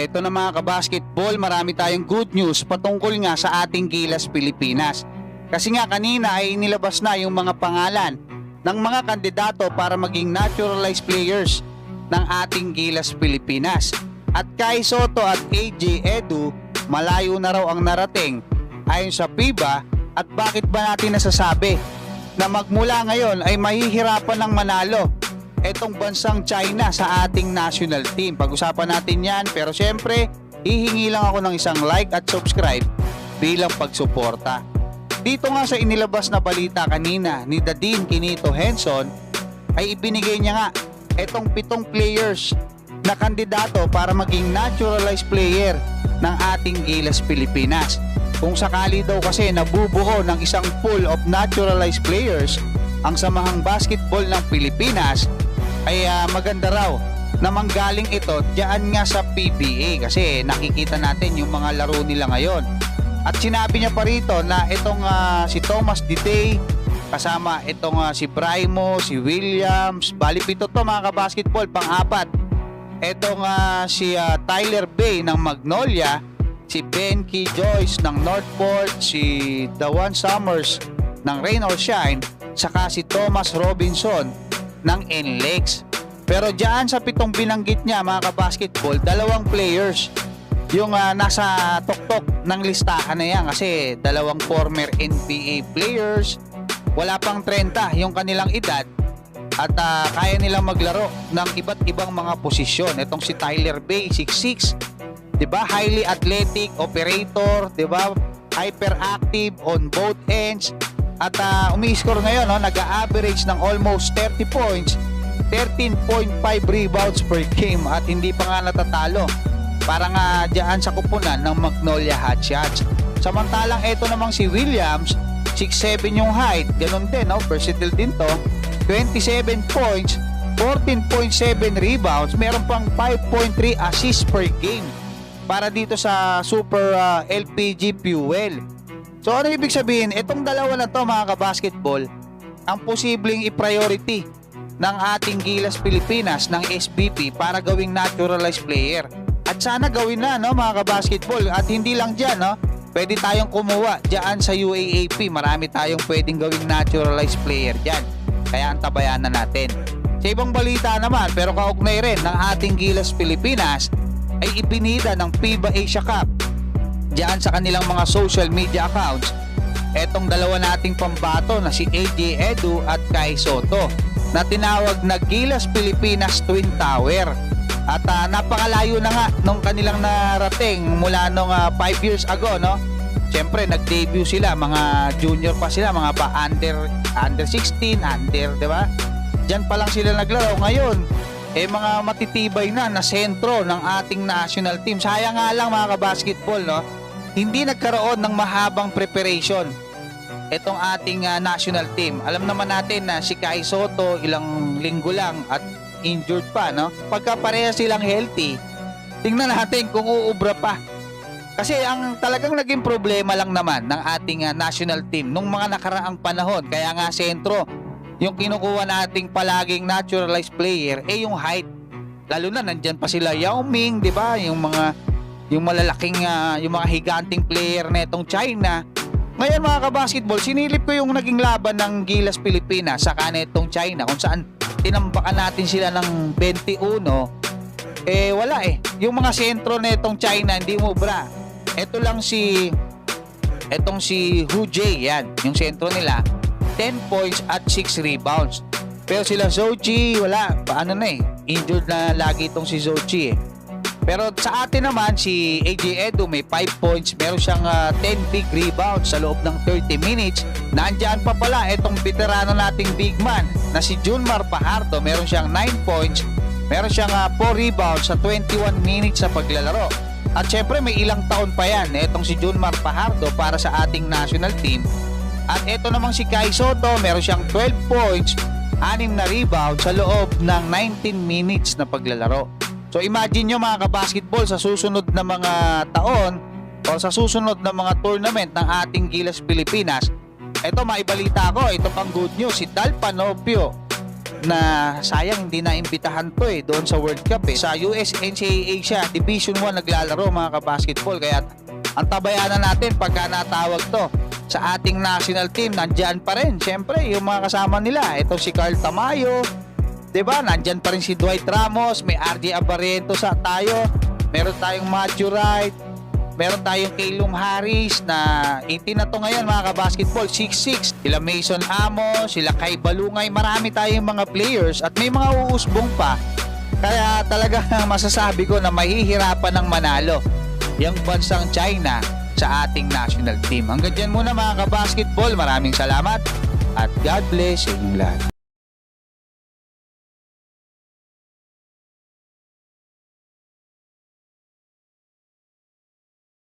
Ito na mga kabasketball, marami tayong good news patungkol nga sa ating Gilas Pilipinas. Kasi nga kanina ay nilabas na yung mga pangalan ng mga kandidato para maging naturalized players ng ating Gilas Pilipinas. At Kai Soto at AJ Edu, malayo na raw ang narating ayon sa FIBA at bakit ba natin nasasabi na magmula ngayon ay mahihirapan ng manalo etong bansang China sa ating national team. Pag-usapan natin yan pero syempre hihingi lang ako ng isang like at subscribe bilang pagsuporta. Dito nga sa inilabas na balita kanina ni Dadin Kinito Henson ay ibinigay niya nga etong pitong players na kandidato para maging naturalized player ng ating Gilas Pilipinas. Kung sakali daw kasi nabubuo ng isang pool of naturalized players ang samahang basketball ng Pilipinas ay ah, maganda raw na manggaling ito diyan nga sa PBA kasi nakikita natin yung mga laro nila ngayon. At sinabi niya pa rito na itong ah, si Thomas Ditay kasama itong ah, si Brimo, si Williams, bali pito to mga kabasketball pang-apat. Itong ah, si ah, Tyler Bay ng Magnolia, si Benki Joyce ng Northport, si Dawan Summers ng Rain or Shine, saka si Thomas Robinson ng NLEX. Pero diyan sa pitong binanggit niya mga kabasketball, dalawang players yung ah, nasa tuktok ng listahan na yan kasi dalawang former NBA players, wala pang 30 yung kanilang edad at ah, kaya nilang maglaro ng iba't ibang mga posisyon. Itong si Tyler Bay, 6'6", 'di ba? Highly athletic operator, 'di ba? Hyperactive on both ends at uh, umi-score ngayon no, nag-average ng almost 30 points, 13.5 rebounds per game at hindi pa nga natatalo. Para nga diyan sa kupunan ng Magnolia Hotshots. Samantalang ito namang si Williams, 6'7 yung height, ganun din no, versatile din to. 27 points, 14.7 rebounds, meron pang 5.3 assists per game para dito sa Super ah, LPG Fuel. So ano ibig sabihin? Itong dalawa na to mga kabasketball, ang posibleng i-priority ng ating Gilas Pilipinas ng SBP para gawing naturalized player. At sana gawin na no mga kabasketball at hindi lang diyan no. Pwede tayong kumuha diyan sa UAAP. Marami tayong pwedeng gawing naturalized player diyan. Kaya antabayan na natin. Sa ibang balita naman pero kaugnay rin ng ating Gilas Pilipinas ay ipinida ng FIBA Asia Cup diyan sa kanilang mga social media accounts etong dalawa nating pambato na si AJ Edu at Kai Soto na tinawag na Gilas Pilipinas Twin Tower at ah, napakalayo na nga nung kanilang narating mula nung 5 years ago no Siyempre nag-debut sila mga junior pa sila mga pa under under 16 under 'di ba Diyan pa lang sila naglaro ngayon eh mga matitibay na na sentro ng ating national team. Sayang nga lang mga kabasketball, no? Hindi nagkaroon ng mahabang preparation itong ating ah, national team. Alam naman natin na si Kai Soto ilang linggo lang at injured pa, no? Pagka pareha silang healthy, tingnan natin kung uubra pa. Kasi ang talagang naging problema lang naman ng ating ah, national team nung mga nakaraang panahon, kaya nga sentro, yung kinukuha nating palaging naturalized player eh yung height. Lalo na nandyan pa sila Yao Ming, 'di ba? Yung mga yung malalaking ah, yung mga higanting player na itong China. Ngayon mga kabasketball, sinilip ko yung naging laban ng Gilas Pilipinas sa kanetong China kung saan tinambakan natin sila ng 21 eh wala eh. Yung mga sentro na itong China hindi mo bra. Ito lang si etong si Hu Jie yan, yung sentro nila 10 points at 6 rebounds. Pero sila Zochi, wala. Paano na eh. Injured na lagi itong si Zochi eh. Pero sa atin naman, si AJ Edu may 5 points. Meron siyang ah, 10 big rebounds sa loob ng 30 minutes. Nandyan pa pala itong veterano nating big man na si Junmar Pajardo. Meron siyang 9 points. Meron siyang 4 rebounds sa 21 minutes sa paglalaro. At syempre may ilang taon pa yan itong si Junmar Pajardo para sa ating national team at ito namang si Kai Soto, meron siyang 12 points, 6 na rebound sa loob ng 19 minutes na paglalaro. So imagine nyo mga kabasketball sa susunod na mga taon o sa susunod na mga tournament ng ating Gilas Pilipinas, ito maibalita ko, ito pang good news, si Dal Panopio na sayang hindi na imbitahan to eh doon sa World Cup eh. Sa US NCAA siya, Division 1 naglalaro mga kabasketball kaya ang tabayanan natin pagka natawag to sa ating national team, nandyan pa rin. Siyempre, yung mga kasama nila, ito si Carl Tamayo, 'di ba? Nandyan pa rin si Dwight Ramos, may RJ Abarriento sa tayo, meron tayong Matthew Wright, meron tayong Kaylum Harris na 18 na to ngayon mga kabasketball, 6'6", sila Mason Amos, sila Kai Balungay, marami tayong mga players at may mga uusbong pa. Kaya talaga masasabi ko na mahihirapan ng manalo yung bansang China sa ating national team. Hanggang dyan muna mga kabasketball, maraming salamat at God bless sa inyong lahat.